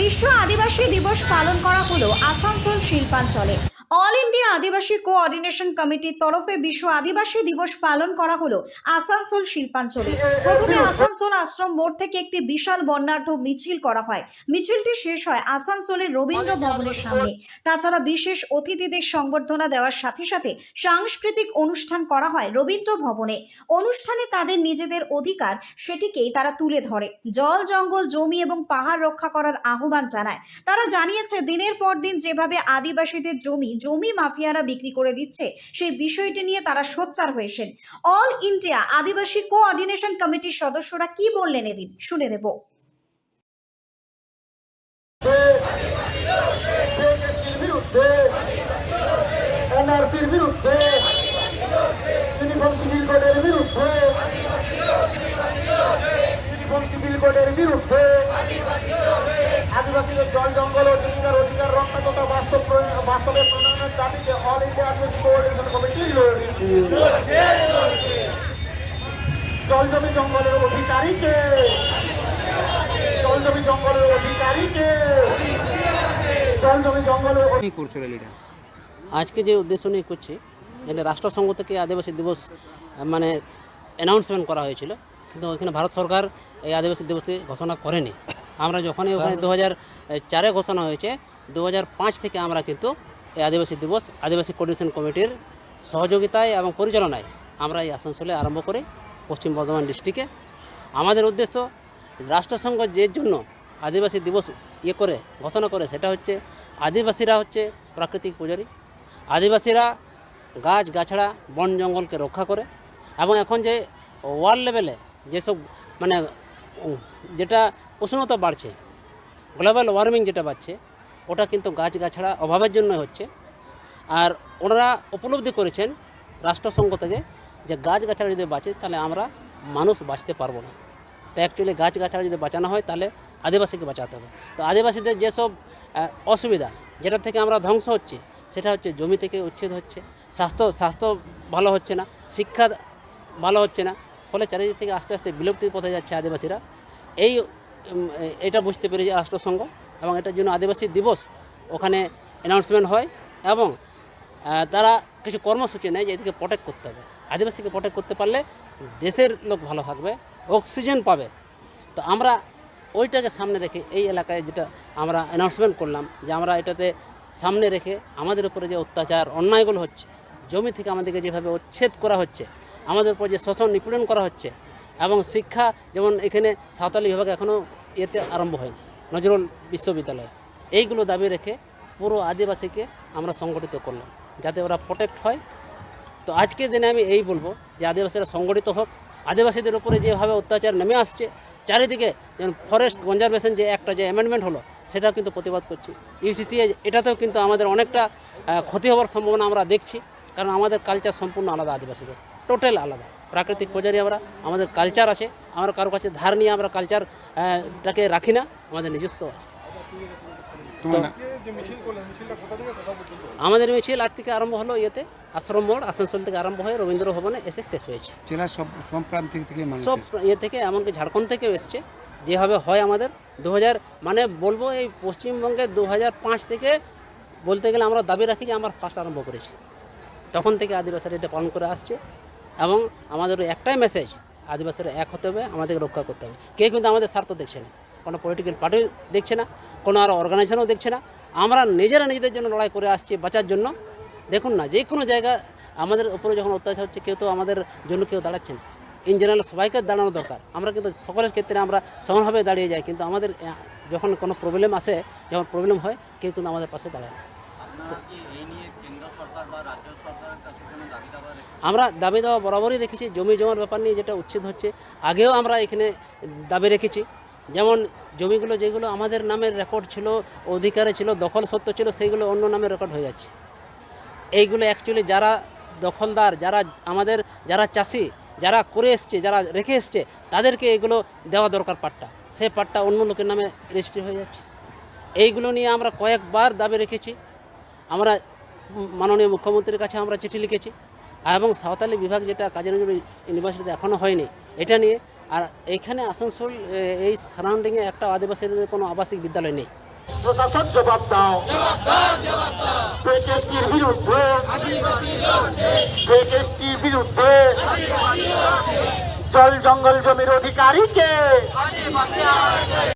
বিশ্ব আদিবাসী দিবস পালন করা হলো আসানসোল শিল্পাঞ্চলে। অল ইন্ডিয়া আদিবাসী কোঅর্ডিনেশন কমিটির তরফে বিশ্ব আদিবাসী দিবস পালন করা হলো আসানসোল শিল্পাঞ্চলে। প্রথমে আসানসোল আশ্রম মোড় থেকে একটি বিশাল বর্ণাঢ্য মিছিল করা হয়। মিছিলটি শেষ হয় আসানসোলের রবীন্দ্র ভবনের সামনে। তাছাড়া বিশেষ অতিথিদের সংবর্ধনা দেওয়ার সাথে সাথে সাংস্কৃতিক অনুষ্ঠান করা হয় রবীন্দ্র ভবনে। অনুষ্ঠানে তাদের নিজেদের অধিকার সেটিকেই তারা তুলে ধরে। জল, জঙ্গল, জমি এবং পাহাড় রক্ষা করার আহ্বান জানায়। তারা জানিয়েছে, দিনের পর দিন যেভাবে আদিবাসীদের জমি জমি মাফিয়ারা বিক্রি করে দিচ্ছে, সেই বিষয়টি নিয়ে তারা সোচ্চার হয়েছেন। অল ইন্ডিয়া আদিবাসী কোঅর্ডিনেশন কমিটির সদস্যরা কি বললেন এদিন? শুনে নেব। বিরুদ্ধে এনআরসির বিরুদ্ধে বাস্তব প্রণয়নের দাবিতে অল ইন্ডিয়া কোঅর্ডিনেশন কমিটি লড়েছে জল জঙ্গলের অধিকারীকে জল জমি জঙ্গলের অধিকারীকে জল জমি জঙ্গলের অধিকারী আজকে যে উদ্দেশ্য নিয়ে করছি এটা রাষ্ট্রসংঘ থেকে আদিবাসী দিবস মানে অ্যানাউন্সমেন্ট করা হয়েছিল কিন্তু ওইখানে ভারত সরকার এই আদিবাসী দিবসে ঘোষণা করেনি। আমরা যখনই ওখানে দু হাজার চারে ঘোষণা হয়েছে দু হাজার পাঁচ থেকে আমরা কিন্তু এই আদিবাসী দিবস, আদিবাসী কোঅর্ডিনেশন কমিটির সহযোগিতায় এবং পরিচালনায় আমরা এই আসানসোলে আরম্ভ করি পশ্চিম বর্ধমান ডিস্ট্রিক্টে আমাদের উদ্দেশ্য রাষ্ট্রসংঘ যে জন্য আদিবাসী দিবস ইয়ে করে, ঘোষণা করে, সেটা হচ্ছে আদিবাসীরা হচ্ছে প্রাকৃতিক পূজারী। আদিবাসীরা গাছ গাছড়া, বন জঙ্গলকে রক্ষা করে এবং এখন যে ওয়ার্ল্ড লেভেলে যেসব মানে যেটা উষ্ণতা বাড়ছে গ্লোবাল ওয়ার্মিং যেটা বাড়ছে ওটা কিন্তু গাছ গাছড়া অভাবের জন্য হচ্ছে। আর ওনারা উপলব্ধি করেছেন রাষ্ট্রসংঘ থেকে যে গাছ গাছড়া যদি বাঁচে, তাহলে আমরা মানুষ বাঁচতে পারব না। তো অ্যাকচুয়ালি গাছ গাছড়া যদি বাঁচানো হয়, তাহলে আদিবাসীকে বাঁচাতে হবে। তো আদিবাসীদের যেসব অসুবিধা, যেটা থেকে আমরা ধ্বংস হচ্ছে, সেটা হচ্ছে জমি থেকে উচ্ছেদ হচ্ছে, স্বাস্থ্য স্বাস্থ্য ভালো হচ্ছে না, শিক্ষা ভালো হচ্ছে না, ফলে চারিদিক থেকে আস্তে আস্তে বিলুপ্তির পথে যাচ্ছে আদিবাসীরা। এই এটা বুঝতে পেরেছে রাষ্ট্রসংঘ। এবং এটার জন্য আদিবাসী দিবস ওখানে অ্যানাউন্সমেন্ট হয় এবং তারা কিছু কর্মসূচি নেয় যে এদিকে প্রোটেক্ট করতে হবে। আদিবাসীকে প্রোটেক্ট করতে পারলে দেশের লোক ভালো থাকবে অক্সিজেন পাবে। তো আমরা ওইটাকে সামনে রেখে এই এলাকায় যেটা আমরা অ্যানাউন্সমেন্ট করলাম যে আমরা এটাতে সামনে রেখে আমাদের উপরে যে অত্যাচার, অন্যায়গুলো হচ্ছে, জমি থেকে আমাদেরকে যেভাবে উচ্ছেদ করা হচ্ছে, আমাদের উপর যে শোষণ নিপীড়ন করা হচ্ছে এবং শিক্ষা যেমন এখানে সাঁওতালি বিভাগ এখনও এতে আরম্ভ হয়নি। নজরুল বিশ্ববিদ্যালয়। এইগুলো দাবি রেখে পুরো আদিবাসীকে আমরা সংগঠিত করলাম, যাতে ওরা প্রোটেক্ট হয়। তো আজকের দিনে আমি এই বলব যে আদিবাসীরা সংগঠিত হোক। আদিবাসীদের উপরে যেভাবে অত্যাচার নেমে আসছে, চারিদিকে যেমন ফরেস্ট কনজারভেশন যে একটা যে অ্যামেন্ডমেন্ট হলো, সেটাও কিন্তু প্রতিবাদ করছি। ইউসিসি এটাতেও কিন্তু আমাদের অনেকটা ক্ষতি হওয়ার সম্ভাবনা আমরা দেখছি, কারণ আমাদের কালচার সম্পূর্ণ আলাদা আদিবাসীদের টোটাল আলাদা। প্রাকৃতিক পূজারি আমরা আমাদের কালচার আছে। আমরা কারও কাছে ধার নিয়ে আমরা কালচারটাকে রাখি না আমাদের নিজস্ব আছে। আমাদের মিছিল আজ থেকে আরম্ভ হলো ইয়েতে আশ্রম মোড় আসানসোল থেকে আরম্ভ হয়ে রবীন্দ্র ভবনে এসে শেষ হয়েছে। সব সব প্রান্ত থেকে সব ইয়ে থেকে এমনকি ঝাড়খণ্ড থেকেও এসছে। যেভাবে হয় আমাদের দু হাজার মানে বলব এই পশ্চিমবঙ্গে দু পাঁচ থেকে বলতে গেলে আমরা দাবি রাখি যে আমরা ফার্স্ট আরম্ভ করেছি। তখন থেকে আদিবাসীরা এটা পালন করে আসছে। এবং আমাদের একটাই মেসেজ আদিবাসীরা এক হতে হবে, আমাদেরকে রক্ষা করতে হবে। কেউ কিন্তু আমাদের স্বার্থ দেখছে না। কোনো পলিটিক্যাল পার্টি দেখছে না, কোনো আর অর্গানাইজেশনও দেখছে না। আমরা নিজেরা নিজেদের জন্য লড়াই করে আসছি বাঁচার জন্য। দেখুন না যে কোনো জায়গা আমাদের উপরে যখন অত্যাচার হচ্ছে, কেউ তো আমাদের জন্য কেউ দাঁড়াচ্ছে না। ইন জেনারেল সবাইকে দাঁড়ানো দরকার। আমরা কিন্তু সকলের ক্ষেত্রে আমরা সমানভাবে দাঁড়িয়ে যাই, কিন্তু আমাদের যখন কোনো প্রবলেম আসে, যখন প্রবলেম হয়, কেউ কিন্তু আমাদের পাশে দাঁড়ায় না। আমরা দাবি দেওয়া বরাবরই রেখেছি, জমি জমার ব্যাপার নিয়ে যেটা উচ্ছেদ হচ্ছে, আগেও আমরা এখানে দাবি রেখেছি। যেমন জমিগুলো যেগুলো আমাদের নামের রেকর্ড ছিল, অধিকারে ছিল, দখল সত্য ছিল, সেইগুলো অন্য নামে রেকর্ড হয়ে যাচ্ছে। এইগুলো অ্যাকচুয়ালি যারা দখলদার, যারা আমাদের, যারা চাষি, যারা করে এসছে, যারা রেখে এসছে, তাদেরকে এগুলো দেওয়া দরকার পাট্টা। সে পাট্টা অন্য লোকের নামে রেজিস্ট্রি হয়ে যাচ্ছে। এইগুলো নিয়ে আমরা কয়েকবার দাবি রেখেছি। আমরা মাননীয় মুখ্যমন্ত্রীর কাছে আমরা চিঠি লিখেছি। এবং সাঁওতালি বিভাগ যেটা কাজী নজরুল ইউনিভার্সিটিতে এখনও হয়নি, এটা নিয়ে আর এখানে আসানসোল এই সারাউন্ডিংয়ে একটা আদিবাসীদের কোনো আবাসিক বিদ্যালয় নেই। বিরুদ্ধে। জল জঙ্গল জমির অধিকারীকে।